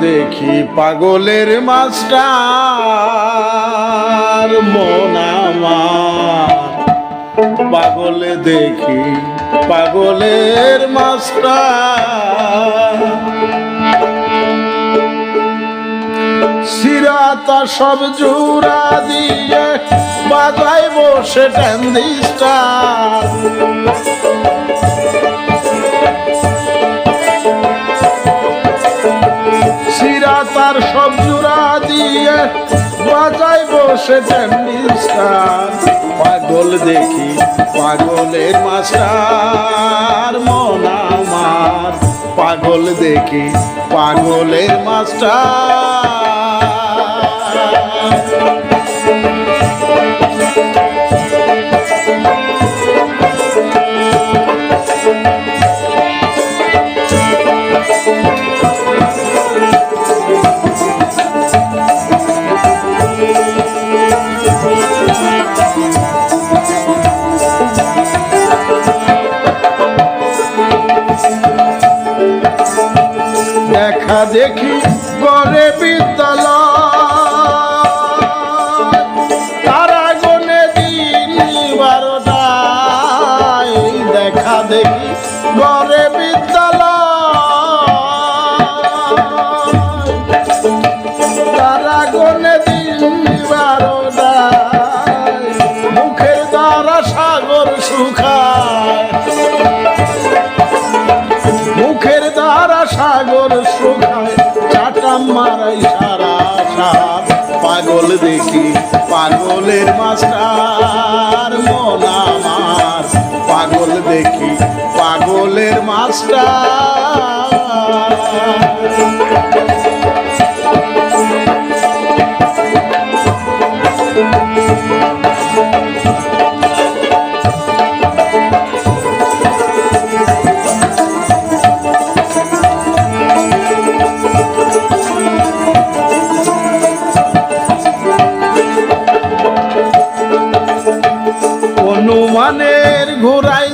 দেখি পাগলের মাস্টার, মন আমার। পাগলে দেখি পাগলের মাস্টার। সিরাতা সব জোড়া দিয়ে বাজাই বসে ট্যান্দিস্টার সিরাতার সব জোড়া দিয়ে বাজাই বসে ট্যান্দিস্টার পাগল দেখি, পাগলের মাস্টার, মন আমার। পাগল দেখি, পাগলের মাস্টার। দেখা দেখি করে বিদ্যালয়। তারা দিন বারোটায় দেখা দেখি দিন মুখের সাগর মুখের সাগর শুকায়। পাগল দেখি পাগলের মাস্টার মন আমার। পাগল দেখি পাগলের মাস্টার। হনুমানের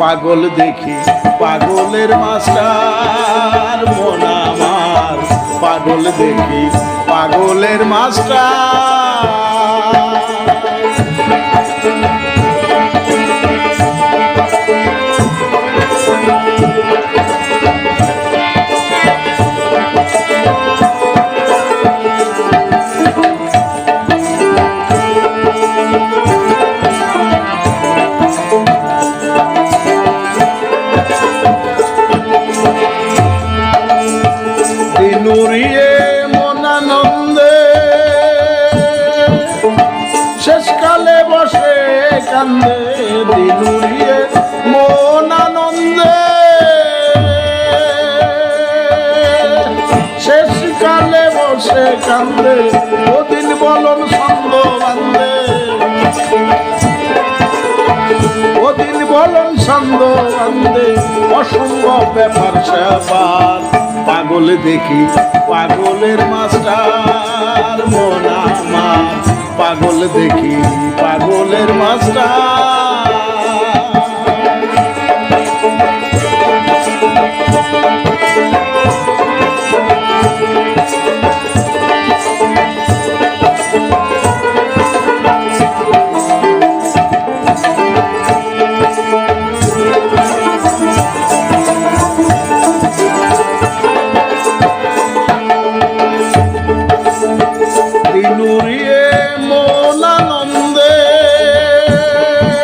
পাগল দেখি পাগলের মাস্টার মন আমার। পাগল দেখি পাগলের মাস্টার। দিনুরিয়ে মনানন্দে। শেষকালে বসে কান্দে দিনুরিয়ে মনানন্দে। শেষকালে বসে কান্দে ওদিন বলন ছন্দ বান্ধে ওদিন বলন ছন্দ বান্ধে অসম্ভব ব্যাপার সেবার পাগল দেখি পাগলের মাস্টার মন আমার। পাগল দেখি পাগলের মাস্টার।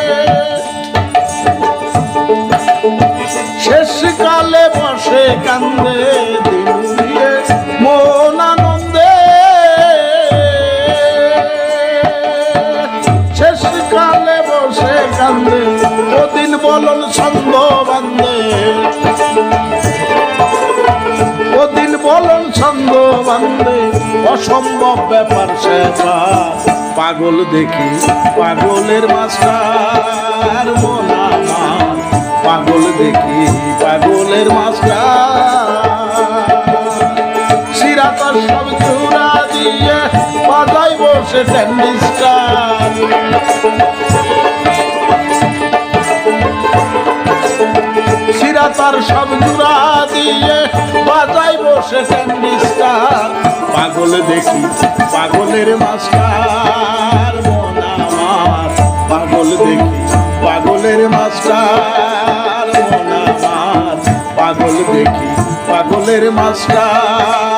Yeah. মন অসম্ভব ব্যাপার সেবার পাগল দেখি পাগলের মাস্টার পাগল দেখি পাগলের মাস্টার। সিরাতার সব চূড়া দিয়ে বাজাই বসে ট্যান্ডিস্টার সিরাতার সব চূড়া দিয়ে বাজাই বসে পাগল দেখি, পাগলের মাস্টার, মন আমার। পাগল দেখি, পাগলের মাস্টার, মন আমার। পাগল দেখি, পাগলের মাস্টার।